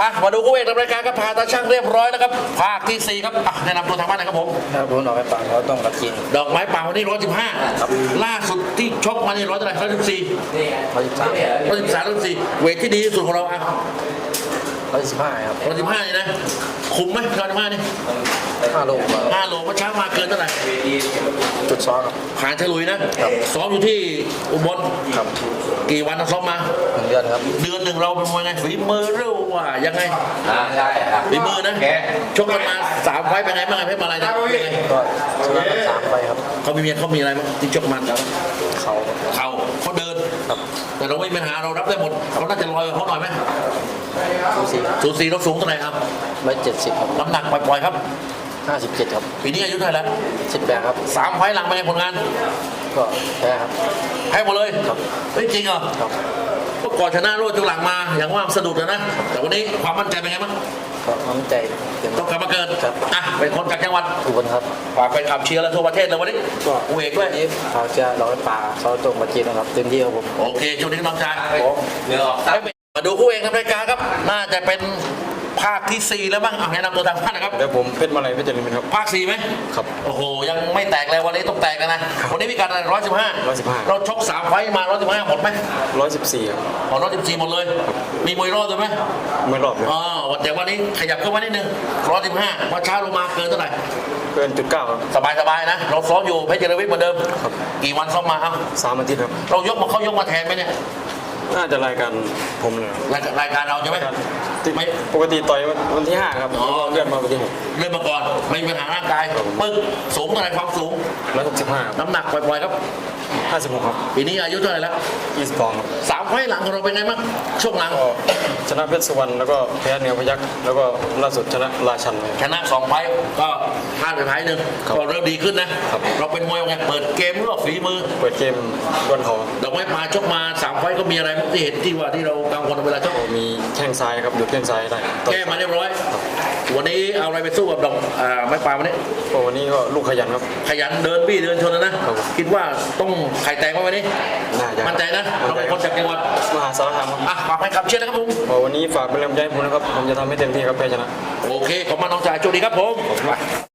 อะมาดูคู่เอกนำรายการครับพาตาช่างเรียบร้อยแล้วครับภาคที่สี่ครับอะแนะนำตัวทางบ้านหน่อยครับผมถ้าผมออกไปปังเขาต้องรับกินดอกไม้ป่าวันนี้ร้อยสิบห้าล่าสุดที่ชกมานี่ร้อยเท่าไหร่ร้อยสิบสี่ร้อยสิบสามร้อยสิบสามร้อยสิบสี่เวทที่ดีที่สุดของเราอะ ร้อยสิบห้าครับร้อยสิบห้านี่นะคุมไหมร้อยสิบห้านี่ห้าโลห้าโลเมื่อเช้ามาเกินเท่าไหร่จุดซ้อนครับผ่านฉลุยนะซ้อมอยู่ที่อุบลครับกี่วันนะซ้อมมาหนึ่งเดือนครับ เดือนหนึ่งเราเป็นมวยไงฝีมือหรือว่ายังไงอ่าใช่ครับฝีมือนะชกกันมาสามไฟต์เป็นไงบ้างไงเพชรมาลัยนะเป็นไงก็ชนะกันสามไปครับเขามีเมียเขามีอะไรบ้างที่ชกมาแล้วเขาเขาเขาเดินครับ แต่เราไม่มีปัญหาเรารับได้หมด เราน่าจะลอยกว่าเขาหน่อยไหมสูสีสูสีเราสูงเท่าไหร่ครับร้อยเจ็ดสิบครับน้ำหนักปล่อยๆครับ ห้าสิบเจ็ดครับปีนี้อายุเท่าไหร่แล้วสิบแปดครับ สามไฟต์หลังเป็นไงผลงานก็แพ้ครับ แพ้หมดเลยครับ เฮ้ยจริงเหรอครับก็ก่อนชนะรวดจุงหลังมา อย่างว่าสะดุดแล้วนะแต่วันนี้ความมั่นใจเป็นไงบ้างก็มั่นใจเต็มต้องกลับมาเกินครับอะ เป็นคนจากจังหวัดอุบลครับฝากไปขับเชียร์และทั่วประเทศเลยวันนี้ก็กูเอกด้วยนี้เขาจะร้อยป่าเขาตรงมาจีนนะครับเต็มที่ครับผมโอเคช่วงนี้น้องชายเนื้อออกซับมาดูคู่เอกทำรายการครับ น่าจะเป็น ภาคที่สี่แล้วบ้างอะแนะนำตัวทางบ้านนะครับเดี๋ยวผมเพชรมาลัยเพชรเจริญเป็นครับ ภาคสี่ไหมครับ โอ้โห ยังไม่แตกเลยวันนี้ต้องแตกกันนะ วันนี้มีการร้อยสิบห้า115 เราชกสามไฟต์มาร้อยสิบห้าหมดไหมร้อยสิบสี่ครับอ๋อร้อยสิบสี่หมดเลย มีมวยรอบด้วยไหมไม่รอบเลยอ๋อแต่วันนี้ขยับขึ้นมานิดนึงร้อยสิบห้าว่าเช้าลงมาเกินเท่าไหร่ เกินจุดเก้าครับสบายสบายๆนะ เราซ้อมอยู่เพชรเจริญวิทย์เหมือนเดิม ครับ กี่วันซ้อมมาครับสามอาทิตย์ครับ เรายกมาเขายกมาแทนไหมเนี่ย น่าจะรายการผมเลยรายรายการเราใช่ไหมที่ไม่ปกติต่อยวันที่ห้าครับอ๋อ เลื่อนมาวันที่หกเริ่มมาก่อนไม่มีปัญหาร่างกายปึ๊กสูงเท่าไหร่ความสูง ร้อยหกสิบห้าน้ำหนักปล่อยๆครับ ห้าสิบหกครับปีนี้อายุเท่าไหร่แล้วยี่สิบสองครับสามไฟล์หลังของเราเป็นไงบ้างช่วงหลัง ก็ชนะเพชรสุวรรณแล้วก็แพ้เหนือพยักแล้วก็ล่าสุดชนะราชันเลย ชนะสองไฟล์ก็พลาดไปไฟล์หนึ่งครับก็เริ่มดีขึ้นนะครับ เราเป็นมวยไงเปิดเกมหรือว่าฝีมือ เปิดเกมดวนเขาดอกไม้ปลาชกมาสามไฟล์ ก็มีอะไรบ้างที่เห็นที่ว่าที่เรากังวลเวลาชกมีแข้งซ้ายครับหยุดแข้งซ้ายได้ต่อยแก้มาเรียบร้อย วันนี้เอาอะไรไปสู้กับดอกอ่าไม้ปลาวันนี้ก็วันนี้ก็ลูกขยันครับ ขยันเดินบี้เดินชนนะนะครับคิดว่าต้องไข่แตกไหมวันนี้น่าจะมั่นใจนะเราเป็นคนจากจังหวัดมหาสารคามครับอะฝากให้ขับเชียร์นะครับผมก็วันนี้ฝากเป็นแรงใจให้ผมนะครับผมจะทำให้เต็มที่ครับแพ้ชนะโอเคขอบคุณมากน้องชายโชคดีครับผม